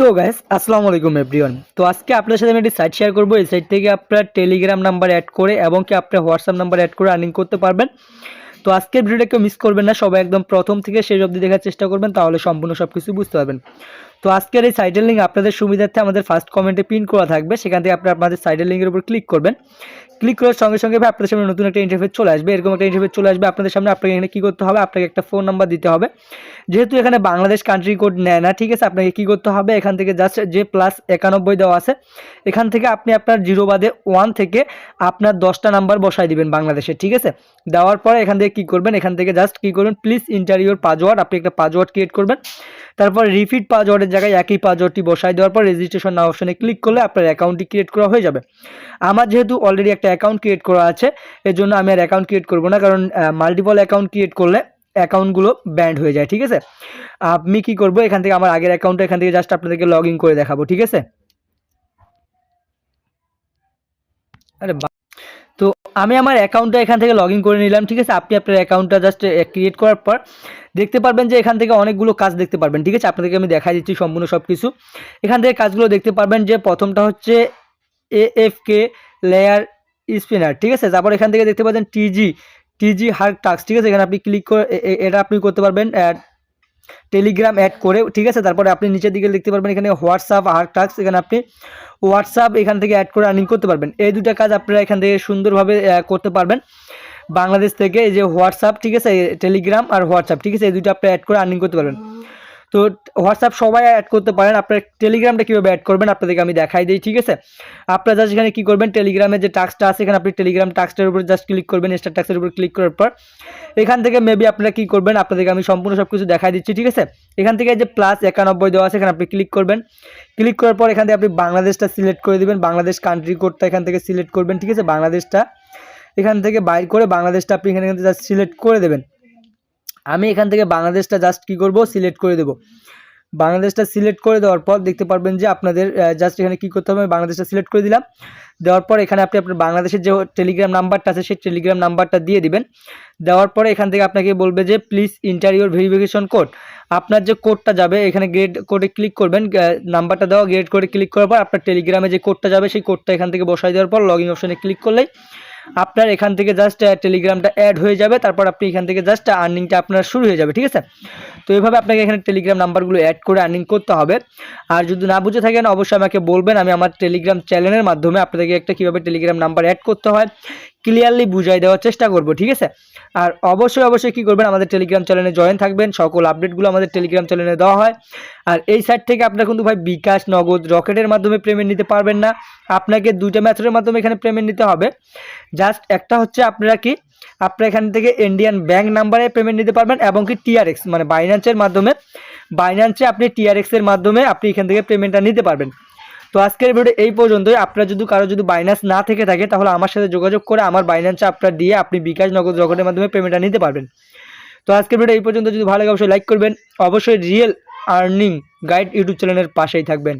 তো গ্যাস আসসালামু আলাইকুম এভরিওয়ান তো আজকে আপনার সাথে আমি একটি সাইট শেয়ার করব। এই সাইট থেকে আপনার টেলিগ্রাম নাম্বার অ্যাড করে এবং কি আপনার হোয়াটসঅ্যাপ নাম্বার অ্যাড করে আর্নিং করতে পারবেন। তো আজকের ভিডিওটা কেউ মিস করবেন না, সবাই একদম প্রথম থেকে শেষ অবধি দেখার চেষ্টা করবেন, তাহলে সম্পূর্ণ সব কিছু বুঝতে পারবেন। তো আজকের এই সাইটের লিঙ্ক আপনাদের সুবিধার্থে আমাদের ফার্স্ট কমেন্টে পিন করা থাকবে, সেখান থেকে আপনারা আপনাদের সাইটের লিঙ্কের উপর ক্লিক করবেন। ক্লিক করার সঙ্গে সঙ্গে ভাই আপনাদের সামনে নতুন একটা ইন্টারফেস চলে আসবে। এরকম একটা ইন্টারফেস চলে আসবে আপনাদের সামনে। আপনাকে এখানে কী করতে হবে? আপনাকে একটা ফোন নাম্বার দিতে হবে। যেহেতু এখানে বাংলাদেশ কান্ট্রি কোড নেয় না, ঠিক আছে? আপনাকে কী করতে হবে? এখান থেকে জাস্ট যে প্লাস একানব্বই দেওয়া আছে, এখান থেকে আপনি আপনার জিরো বাদে ওয়ান থেকে আপনার দশটা নাম্বার বসাই দিবেন বাংলাদেশে, ঠিক আছে? দেওয়ার পরে এখান থেকে কী করবেন? এখান থেকে জাস্ট কী করবেন? প্লিজ ইন্টারিওর পাসওয়ার্ড আপনি একটা পাসওয়ার্ড ক্রিয়েট করবেন। তারপর রিপিট পাসওয়ার্ডের জায়গায় একই পাসওয়ার্ডটি বসাই দেওয়ার পর রেজিস্ট্রেশন অপশনে ক্লিক করলে আপনার অ্যাকাউন্টটি ক্রিয়েট করা হয়ে যাবে। আমার যেহেতু অলরেডি একটা অ্যাকাউন্ট ক্রিয়েট করা আছে। এর জন্য আমি আর অ্যাকাউন্ট ক্রিয়েট করব না, কারণ মাল্টিপল অ্যাকাউন্ট ক্রিয়েট করলে অ্যাকাউন্টগুলো ব্যান্ড হয়ে যায়, ঠিক আছে? আমি কি করব, এখান থেকে আমার আগের অ্যাকাউন্টটা এখান থেকে জাস্ট আপনাদেরকে লগ ইন করে দেখাবো, ঠিক আছে? আরে তো আমি আমার অ্যাকাউন্টটা এখান থেকে লগ করে নিলাম, ঠিক আছে? আপনি আপনার অ্যাকাউন্টটা জাস্ট ক্রিয়েট করার পর দেখতে পারবেন যে এখান থেকে অনেকগুলো কাজ দেখতে পারবেন, ঠিক আছে? আপনাদেরকে আমি দেখাই দিচ্ছি সম্পূর্ণ সব কিছু এখান থেকে কাজগুলো দেখতে পারবেন যে প্রথমটা হচ্ছে A F K layer spinner, ঠিক আছে? তারপর এখান থেকে দেখতে পাচ্ছেন টিজি টিজি হার্ক টাক্স ঠিক আছে? এখানে আপনি ক্লিক করে এটা আপনি করতে পারবেন টেলিগ্রাম অ্যাড করে, ঠিক আছে? তারপরে আপনি নিচের দিকে দেখতে পারবেন এখানে হোয়াটসঅ্যাপ হার্ক টাক্স এখানে আপনি হোয়াটসঅ্যাপ এখান থেকে অ্যাড করে আর্নিং করতে পারবেন। এই দুটা কাজ আপনারা এখান থেকে সুন্দরভাবে করতে পারবেন। বাংলাদেশ থেকে এই যে হোয়াটসঅ্যাপ ঠিক আছে? টেলিগ্রাম আর হোয়াটসঅ্যাপ ঠিক আছে? এই দুটো আপনি অ্যাড করে আর্নিং করতে পারবেন। তো হোয়াটসঅ্যাপ সবাই অ্যাড করতে পারেন। আপনার টেলিগ্রামটা কীভাবে অ্যাড করবেন আপনাদেরকে আমি দেখাই দিই, ঠিক আছে? আপনারা জাস্ট এখানে কী করবেন? টেলিগ্রামের যে টাস্কটা আছে, এখানে আপনি টেলিগ্রাম টাস্কটার উপর জাস্ট ক্লিক করবেন স্টার টাস্কের উপর ক্লিক করার পর। এখান থেকে মেবি আপনারা কী করবেন? আপনাদেরকে আমি সম্পূর্ণ সব কিছু দেখাই দিচ্ছি, ঠিক আছে? এখান থেকে যে প্লাস একানব্বই দেওয়া আছে, এখানে আপনি ক্লিক করবেন। ক্লিক করার পর এখান থেকে আপনি বাংলাদেশটা সিলেক্ট করে দেবেন। বাংলাদেশ কান্ট্রি কোডটা এখান থেকে সিলেক্ট করবেন, ঠিক আছে? বাংলাদেশটা। এখান থেকে বাইর করে বাংলাদেশটা আপনি এখানে সিলেক্ট করে দেবেন। আমি এখান থেকে বাংলাদেশটা জাস্ট কি করব? সিলেক্ট করে দেব। বাংলাদেশটা সিলেক্ট করে দেওয়ার পর দেখতে পারবেন যে আপনাদের জাস্ট এখানে কি করতে হবে? বাংলাদেশটা সিলেক্ট করে দিলাম। দেওয়ার পর এখানে আপনি আপনার বাংলাদেশের যে টেলিগ্রাম নাম্বারটা আছে, সেই টেলিগ্রাম নাম্বারটা দিয়ে দিবেন। দেওয়ার পরে এখান থেকে আপনাকে বলবে যে প্লিজ ইন্টারিওর ভেরিফিকেশন কোড আপনার যে কোডটা যাবে, এখানে গ্রেড কোডে ক্লিক করবেন। নাম্বারটা দেওয়া গ্রেড কোডে ক্লিক করার পর আপনার টেলিগ্রামে যে কোডটা যাবে, সেই কোডটা এখান থেকে বসাই দেওয়ার পর লগ ইন অপশনে ক্লিক করলেই আপনার এখান থেকে জাস্ট টেলিগ্রামটা অ্যাড হয়ে যাবে, তারপর আপনি এখান থেকে জাস্ট আর্নিংটা আপনার শুরু হয়ে যাবে, ঠিক আছে? তো এইভাবে আপনাকে এখানে টেলিগ্রাম নাম্বারগুলো অ্যাড করে আর্নিং করতে হবে। আর যদি না বুঝে থাকেন, অবশ্যই আমাকে বলবেন। আমি আমার টেলিগ্রাম চ্যানেলের মাধ্যমে আপনাদেরকে একটা কীভাবে টেলিগ্রাম নাম্বার অ্যাড করতে হয় ক্লিয়ারলি বুঝাই দেওয়ার চেষ্টা করব, ঠিক আছে? আর অবশ্যই অবশ্যই কী করবেন, আমাদের টেলিগ্রাম চ্যানেলে জয়েন থাকবেন। সকল আপডেটগুলো আমাদের টেলিগ্রাম চ্যানেলে দেওয়া হয়। আর এই সাইট থেকে আপনারা কিন্তু ভাই বিকাশ, নগদ রকেটের মাধ্যমে পেমেন্ট নিতে পারবেন না। আপনাকে দুইটা মেথডের মাধ্যমে এখানে পেমেন্ট নিতে হবে। জাস্ট একটা হচ্ছে আপনারা কি আপনারা এখান থেকে ইন্ডিয়ান ব্যাংক নাম্বারে পেমেন্ট নিতে পারবেন এবং কি টিআরএক্স মানে বাইন্যান্সের মাধ্যমে বাইন্যান্সে আপনি টিআরএক্সের মাধ্যমে আপনি এখান থেকে পেমেন্টটা নিতে পারবেন। তো আজকের ভিডিও এই পর্যন্তই। আপনারা যদি কারও যদি বাইন্যান্স না থেকে থাকে, তাহলে আমার সাথে যোগাযোগ করে আমার বাইন্যান্সে আপনার দিয়ে আপনি বিকাশ নগদ রকেটের মাধ্যমে পেমেন্টটা নিতে পারবেন। তো আজকের ভিডিও এই পর্যন্ত। যদি ভালো লাগে, অবশ্যই লাইক করবেন। অবশ্যই রিয়েল আর্নিং গাইড ইউটিউব চ্যানেলের পাশেই থাকবেন।